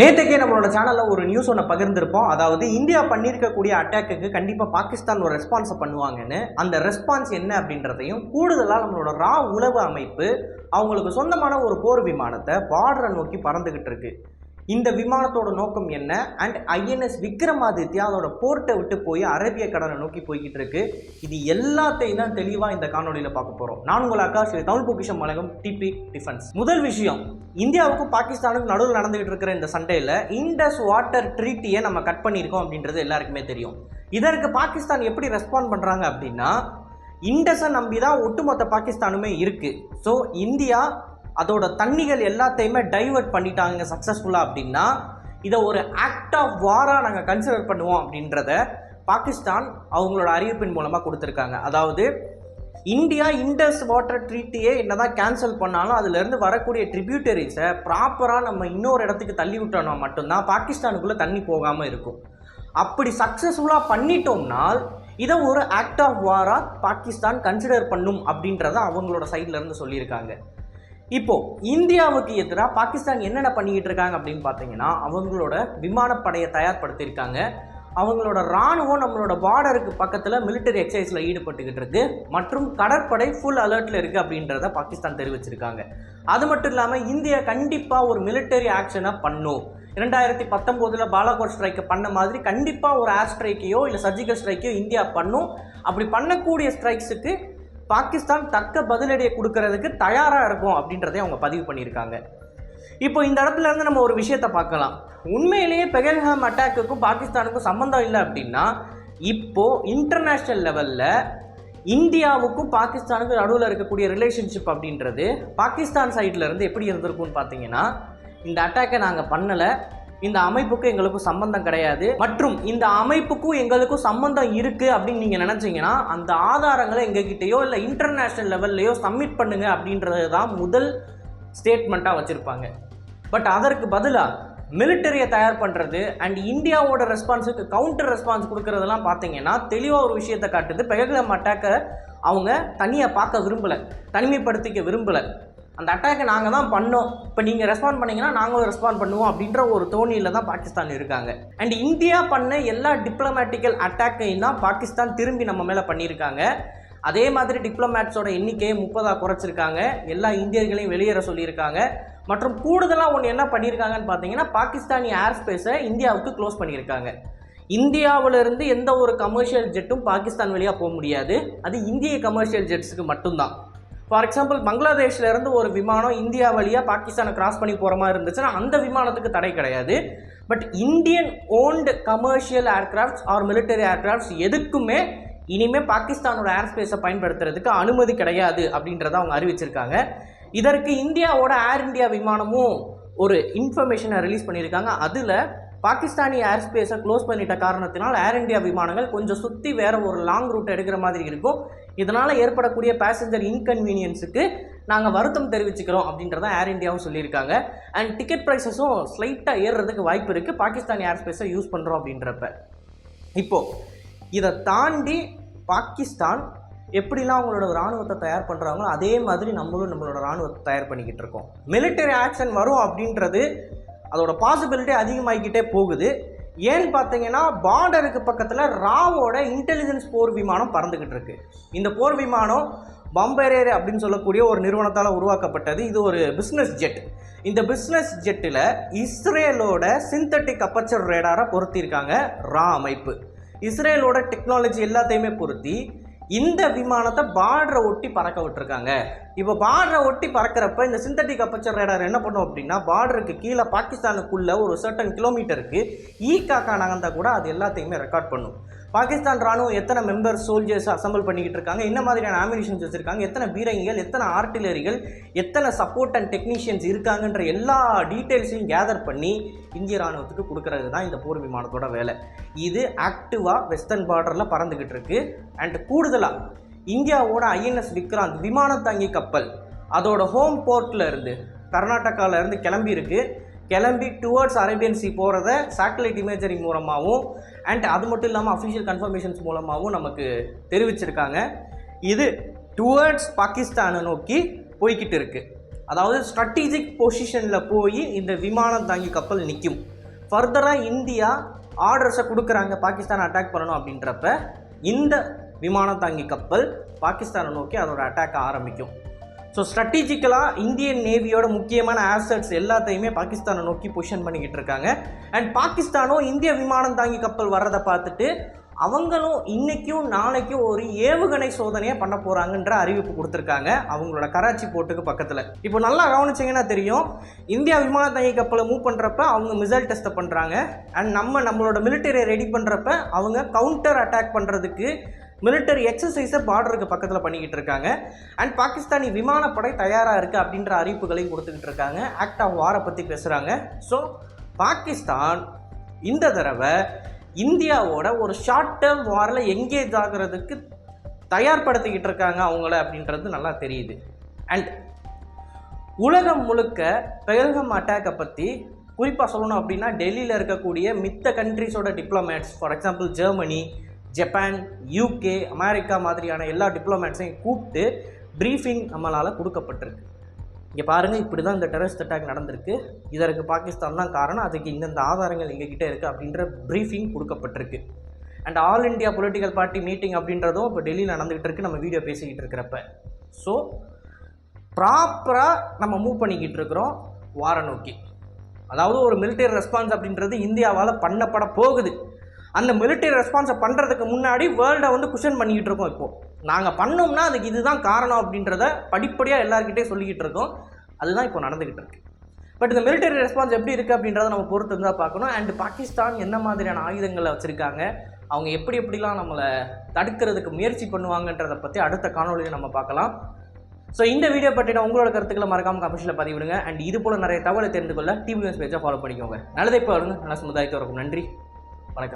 நேற்றுக்கே நம்மளோட சேனலில் ஒரு நியூஸ் ஒன்று பகிர்ந்திருப்போம். அதாவது இந்தியா பண்ணியிருக்கக்கூடிய அட்டாக்கு கண்டிப்பாக பாகிஸ்தான் ஒரு ரெஸ்பான்ஸை பண்ணுவாங்கன்னு. அந்த ரெஸ்பான்ஸ் என்ன அப்படின்றதையும் கூடுதலாக நம்மளோட ரா உளவு அமைப்பு அவங்களுக்கு சொந்தமான ஒரு போர் விமானத்தை பார்டரை நோக்கி பறந்துக்கிட்டு இருக்கு. இந்த விமானத்தோட நோக்கம் என்ன? அண்ட் ஐஎன்எஸ் விக்ரமாதித்யா அதோட போர்ட்டை விட்டு போய் அரேபிய கடலை நோக்கி போய்கிட்டு இருக்கு. இது எல்லாத்தையும் தான் தெளிவாக இந்த காணொலியில் பார்க்க போகிறோம் நான் உங்கள் அக்கா ஸ்ரீ தமிழ் பொக்கிஷம் வழங்கும் டிபி டிஃபென்ஸ் முதல் விஷயம் இந்தியாவுக்கும் பாகிஸ்தானுக்கும் நடுவில் நடந்துகிட்டு இருக்கிற இந்த சண்டையில் இண்டஸ் வாட்டர் ட்ரீட்டியை நம்ம கட் பண்ணியிருக்கோம் அப்படின்றது எல்லாருக்குமே தெரியும். இதற்கு பாகிஸ்தான் எப்படி ரெஸ்பாண்ட் பண்ணுறாங்க அப்படின்னா இண்டஸை நம்பி தான் ஒட்டுமொத்த பாகிஸ்தானுமே இருக்குது ஸோ இந்தியா அதோட தண்ணிகள் எல்லாத்தையுமே டைவர்ட் பண்ணிட்டாங்க சக்ஸஸ்ஃபுல்லாக அப்படின்னா இதை ஒரு ஆக்ட் ஆஃப் வாராக நாங்கள் கன்சிடர் பண்ணுவோம் அப்படின்றத பாகிஸ்தான் அவங்களோட அறிவிப்பின் மூலமாக கொடுத்துருக்காங்க. அதாவது இந்தியா இண்டஸ் வாட்டர் ட்ரீட்டியே என்னதான் கேன்சல் பண்ணாலும் அதுலேருந்து வரக்கூடிய ட்ரிபியூட்டரிஸை ப்ராப்பராக நம்ம இன்னொரு இடத்துக்கு தள்ளி விட்டோம்னா மட்டும்தான் பாகிஸ்தானுக்குள்ளே தண்ணி போகாமல் இருக்கும். அப்படி சக்ஸஸ்ஃபுல்லாக பண்ணிட்டோம்னால் இதை ஒரு ஆக்ட் ஆஃப் வாராக பாகிஸ்தான் கன்சிடர் பண்ணும் அப்படின்றத அவங்களோட சைட்லேருந்து சொல்லியிருக்காங்க. இப்போ இந்தியாவுக்கு எதிராக பாகிஸ்தான் என்னென்ன பண்ணிக்கிட்டு இருக்காங்க அப்படின்னு பார்த்தீங்கன்னா அவங்களோட விமானப்படையை தயார்படுத்தியிருக்காங்க. அவங்களோட இராணுவம் நம்மளோட பார்டருக்கு பக்கத்தில் மிலிட்டரி எக்ஸசைஸில் ஈடுபட்டுக்கிட்டு இருக்கு. மற்றும் கடற்படை ஃபுல் அலர்ட்டில் இருக்குது அப்படின்றத பாகிஸ்தான் தெரிவிச்சிருக்காங்க. அது மட்டும் இல்லாமல் இந்தியா கண்டிப்பாக ஒரு மிலிட்டரி ஆக்ஷனை பண்ணும். இரண்டாயிரத்தி பத்தொம்போதில் பாலாகோட் ஸ்ட்ரைக்கை பண்ண மாதிரி கண்டிப்பாக ஒரு ஏர் ஸ்ட்ரைக்கையோ இல்லை சர்ஜிக்கல் ஸ்ட்ரைக்கையோ இந்தியா பண்ணும். அப்படி பண்ணக்கூடிய ஸ்ட்ரைக்ஸுக்கு பாகிஸ்தான் தக்க பதிலடியை கொடுக்கறதுக்கு தயாராக இருக்கும் அப்படின்றதே அவங்க பதிவு பண்ணியிருக்காங்க. இப்போ இந்த இடத்துல இருந்து நம்ம ஒரு விஷயத்தை பார்க்கலாம். உண்மையிலேயே பெகல்ஹாம் அட்டாக்குக்கும் பாகிஸ்தானுக்கும் சம்மந்தம் இல்லை அப்படின்னா இப்போ இன்டர்நேஷ்னல் லெவலில் இந்தியாவுக்கும் பாகிஸ்தானுக்கும் நடுவில் இருக்கக்கூடிய ரிலேஷன்ஷிப் அப்படின்றது பாகிஸ்தான் சைட்லேருந்து இருந்து எப்படி இருந்திருக்கும்னு பார்த்தீங்கன்னா இந்த அட்டாக்கை நாங்கள் பண்ணலை. இந்த அமைப்புக்கும் எங்களுக்கும் சம்பந்தம் கிடையாது. மற்றும் இந்த அமைப்புக்கும் எங்களுக்கும் சம்பந்தம் இருக்கு அப்படின்னு நீங்க நினைச்சீங்கன்னா அந்த ஆதாரங்களை எங்ககிட்டயோ இல்லை இன்டர்நேஷனல் லெவல்லையோ சப்மிட் பண்ணுங்க அப்படின்றது தான் முதல் ஸ்டேட்மெண்ட்டாக வச்சுருப்பாங்க. பட் அதற்கு பதிலாக மிலிட்டரியை தயார் பண்ணுறது அண்ட் இந்தியாவோட ரெஸ்பான்ஸுக்கு கவுண்டர் ரெஸ்பான்ஸ் கொடுக்கறதெல்லாம் பார்த்தீங்கன்னா தெளிவாக ஒரு விஷயத்தை காட்டுது. பெகலம் அட்டாக்கை அவங்க தனியாக பார்க்க விரும்பலை தனிமைப்படுத்திக்க விரும்பலை. அந்த அட்டாக்கை நாங்கள் தான் பண்ணோம். இப்போ நீங்கள் ரெஸ்பாண்ட் பண்ணீங்கன்னா நாங்களும் ரெஸ்பாண்ட் பண்ணுவோம் அப்படின்ற ஒரு தோணியில் தான் பாகிஸ்தான் இருக்காங்க. அண்ட் இந்தியா பண்ண எல்லா டிப்ளமேட்டிக்கல் அட்டாக்கையும் தான் பாகிஸ்தான் திரும்பி நம்ம மேலே பண்ணியிருக்காங்க. அதே மாதிரி டிப்ளமேட்ஸோட எண்ணிக்கையை முப்பதாக குறைச்சிருக்காங்க. எல்லா இந்தியர்களையும் வெளியேற சொல்லியிருக்காங்க. மற்றும் கூடுதலாக ஒன்று என்ன பண்ணியிருக்காங்கன்னு பார்த்தீங்கன்னா பாகிஸ்தானி ஏர் ஸ்பேஸை இந்தியாவுக்கு க்ளோஸ் பண்ணியிருக்காங்க. இந்தியாவிலிருந்து எந்த ஒரு கமர்ஷியல் ஜெட்டும் பாகிஸ்தான் வழியாக போக முடியாது. அது இந்திய கமர்ஷியல் ஜெட்ஸுக்கு மட்டும்தான். ஃபார் எக்ஸாம்பிள் பங்களாதேஷ்லேருந்து ஒரு விமானம் இந்தியா வழியாக பாகிஸ்தானை கிராஸ் பண்ணி போகிற மாதிரி இருந்துச்சுன்னா அந்த விமானத்துக்கு தடை கிடையாது. But Indian owned commercial aircrafts or military aircrafts எதுக்குமே இனிமேல் பாகிஸ்தானோட ஏர்ஸ்பேஸை பயன்படுத்துறதுக்கு அனுமதி கிடையாது அப்படின்றத அவங்க அறிவிச்சிருக்காங்க. இதற்கு இந்தியாவோட ஏர் இந்தியா விமானமும் ஒரு இன்ஃபர்மேஷனை ரிலீஸ் பண்ணியிருக்காங்க. அதில் பாகிஸ்தானி ஏர் ஸ்பேஸை க்ளோஸ் பண்ணிட்ட காரணத்தினால் ஏர் இந்தியா விமானங்கள் கொஞ்சம் சுற்றி வேறு ஒரு லாங் ரூட் எடுக்கிற மாதிரி இருக்கும். இதனால் ஏற்படக்கூடிய பேசஞ்சர் இன்கன்வீனியன்ஸுக்கு நாங்கள் வருத்தம் தெரிவிச்சுக்கிறோம் அப்படின்றத ஏர் இந்தியாவும் சொல்லியிருக்காங்க. அண்ட் டிக்கெட் ப்ரைஸஸும் ஸ்லைட்டாக ஏறுறதுக்கு வாய்ப்பு இருக்குது பாகிஸ்தானி ஏர் ஸ்பேஸை யூஸ் பண்ணுறோம் அப்படின்றப்ப. இப்போது இதை தாண்டி பாகிஸ்தான் எப்படிலாம் அவங்களோட இராணுவத்தை தயார் பண்ணுறாங்களோ அதே மாதிரி நம்மளும் நம்மளோட இராணுவத்தை தயார் பண்ணிக்கிட்டு இருக்கோம். மிலிட்டரி ஆக்ஷன் வரும் அப்படின்றது அதோட பாசிபிலிட்டி அதிகமாகிக்கிட்டே போகுது. ஏன்னு பார்த்தீங்கன்னா பார்டருக்கு பக்கத்தில் ராவோட இன்டெலிஜென்ஸ் போர் விமானம் பறந்துக்கிட்டு இருக்கு. இந்த போர் விமானம் பம்பரேர் அப்படின்னு சொல்லக்கூடிய ஒரு நிறுவனத்தால் உருவாக்கப்பட்டது. இது ஒரு பிஸ்னஸ் ஜெட் இந்த பிஸ்னஸ் ஜெட்டில் இஸ்ரேலோட சிந்தட்டிக் அப்பச்சர் ரேடாரை பொருத்தியிருக்காங்க ரா அமைப்பு. இஸ்ரேலோட டெக்னாலஜி எல்லாத்தையுமே பொருத்தி இந்த விமானத்தை பார்டரை ஒட்டி பறக்க விட்டுருக்காங்க. இப்போ பார்டரை ஒட்டி பறக்கிறப்ப இந்த சிந்தட்டிக் அப்பச்சர் ரேடார் என்ன பண்ணும் அப்படின்னா பார்டருக்கு கீழே பாகிஸ்தானுக்குள்ளே ஒரு சர்டன் கிலோமீட்டருக்கு ஈ காக்கா நகர்ந்தால் கூட அது எல்லாத்தையுமே ரெக்கார்ட் பண்ணும். பாகிஸ்தான் ராணுவம் எத்தனை மெம்பர் சோல்ஜர்ஸ் அசம்பிள் பண்ணிக்கிட்டு இருக்காங்க? என்ன மாதிரியான ஆமினிஷன்ஸ் வச்சுருக்காங்க? எத்தனை பீரங்கிகள் எத்தனை ஆர்டிலரிகள் எத்தனை சப்போர்ட் அண்ட் டெக்னீஷியன்ஸ் இருக்காங்கன்ற எல்லா டீட்டெயில்ஸையும் கேதர் பண்ணி இந்திய ராணுவத்துக்கு கொடுக்கறது தான் இந்த போர் விமானத்தோட வேலை. இது ஆக்டிவாக வெஸ்டர்ன் பார்டரில் பறந்துக்கிட்டு இருக்கு. அண்ட் கூடுதலாக இந்தியாவோட ஐஎன்எஸ் விக்ராந்த் விமானத்தாங்கி கப்பல் அதோட ஹோம் போர்ட்டில் இருந்து கர்நாடகாவிலேருந்து கிளம்பி இருக்குது கிளம்பி டுவர்ட்ஸ் அரேபியன் சி போகிறத சேட்டலைட் இமேஜரி மூலமாகவும் அண்ட் அது மட்டும் இல்லாமல் அஃபிஷியல் கன்ஃபர்மேஷன்ஸ் மூலமாகவும் நமக்கு தெரிவிச்சிருக்காங்க. இது டுவர்ட்ஸ் பாகிஸ்தானை நோக்கி போய்கிட்டு இருக்குது அதாவது ஸ்ட்ராட்டஜிக் பொசிஷனில் போய் இந்த விமானம் தாங்கி கப்பல் நிற்கும் ஃபர்தராக இந்தியா ஆர்டர்ஸை கொடுக்குறாங்க பாகிஸ்தான் அட்டாக் பண்ணணும் அப்படின்றப்ப இந்த விமானம் தாங்கி கப்பல் பாகிஸ்தானை நோக்கி அதோட அட்டாக் ஆரம்பிக்கும். ஸோ ஸ்ட்ராட்டஜிக்கலாக இந்தியன் நேவியோட முக்கியமான ஆசட்ஸ் எல்லாத்தையுமே பாகிஸ்தானை நோக்கி பொசிஷன் பண்ணிக்கிட்டு இருக்காங்க. அண்ட் பாகிஸ்தானும் இந்திய விமானம் தாங்கி கப்பல் வர்றதை பார்த்துட்டு அவங்களும் இன்றைக்கும் நாளைக்கும் ஒரு ஏவுகணை சோதனையை பண்ண போகிறாங்கன்ற அறிவிப்பு கொடுத்துருக்காங்க. அவங்களோட கராச்சி போர்ட்டுக்கு பக்கத்தில். இப்போ நல்லா கவனிச்சிங்கன்னா தெரியும் இந்தியா விமான தாங்கி கப்பலை மூவ் பண்ணுறப்ப அவங்க மிசைல் டெஸ்ட்டை பண்ணுறாங்க அண்ட் நம்ம நம்மளோட மிலிட்டரியை ரெடி பண்ணுறப்ப அவங்க கவுண்டர் அட்டாக் பண்ணுறதுக்கு மிலிட்டரி எக்ஸசைஸை பார்டருக்கு பக்கத்தில் பண்ணிக்கிட்டு இருக்காங்க. அண்ட் பாகிஸ்தானி விமானப்படை தயாராக இருக்குது அப்படின்ற அறிவிப்புகளையும் கொடுத்துக்கிட்டு இருக்காங்க. ஆக்ட் ஆஃப் வாரை பற்றி பேசுகிறாங்க ஸோ பாகிஸ்தான் இந்த தடவை இந்தியாவோட ஒரு ஷார்ட் டேர்ம் வாரில் எங்கேஜ் ஆகிறதுக்கு தயார்படுத்திக்கிட்டு இருக்காங்க அவங்கள அப்படின்றது நல்லா தெரியுது. அண்ட் உலகம் முழுக்க பெயல்கம் அட்டாக்கை பற்றி குறிப்பாக சொல்லணும் அப்படின்னா டெல்லியில் இருக்கக்கூடிய மித்த கண்ட்ரிஸோட diplomats for example Germany Japan UK America மாதிரியான எல்லா டிப்ளமேட்ஸையும் கூப்பிட்டு ப்ரீஃபிங் நம்மளால் கொடுக்கப்பட்டிருக்கு. இங்கே பாருங்கள் இப்படி தான் இந்த டெரரிஸ்ட் அட்டாக் நடந்திருக்கு. இதற்கு பாகிஸ்தான் தான் காரணம். அதுக்கு இந்தந்த ஆதாரங்கள் எங்ககிட்ட இருக்குது அப்படின்ற ப்ரீஃபிங் கொடுக்கப்பட்டிருக்கு. And all India political party meeting அப்படின்றதும் இப்போ டெல்லியில் நடந்துகிட்டு இருக்கு. நம்ம வீடியோ பேசிக்கிட்டு இருக்கிறப்ப. ஸோ ப்ராப்பராக நம்ம மூவ் பண்ணிக்கிட்டு இருக்கிறோம் வார நோக்கி. அதாவது ஒரு மிலிட்டரி ரெஸ்பான்ஸ் அப்படின்றது இந்தியாவால் பண்ணப்பட போகுது. அந்த மிலிட்டரி ரெஸ்பான்ஸை பண்ணுறதுக்கு முன்னாடி வேர்ல்டை வந்து குஷன் பண்ணிக்கிட்டு இருக்கோம் இப்போது நாங்கள் பண்ணோம்னா அதுக்கு இதுதான் காரணம் அப்படின்றத படிப்படியாக எல்லாருக்கிட்டே சொல்லிக்கிட்டு இருக்கோம். அதுதான் இப்போ நடந்துக்கிட்டு இருக்கு. பட் இந்த மிலிட்டரி ரெஸ்பான்ஸ் எப்படி இருக்குது அப்படின்றத நம்ம பொறுத்து இருந்தால் பார்க்கணும். அண்ட் பாகிஸ்தான் என்ன மாதிரியான ஆயுதங்களை வச்சுருக்காங்க? அவங்க எப்படி எப்படிலாம் நம்மளை தடுக்கிறதுக்கு முயற்சி பண்ணுவாங்கன்றதை பற்றி அடுத்த காணொலியில் நம்ம பார்க்கலாம். ஸோ இந்த வீடியோ பற்றின உங்களோட கருத்துக்களை மறக்காமல் கமெண்ட்ஸில் பதிவிடுங்க. அண்ட் இது போல் நிறைய தகவலை தெரிந்து கொள்ள டிவி நியூஸ் பேஜை ஃபாலோ பண்ணிக்கோங்க. நல்லதை இப்போ வருங்க நல்ல சமுதாயத்தை இருக்கும் நன்றி.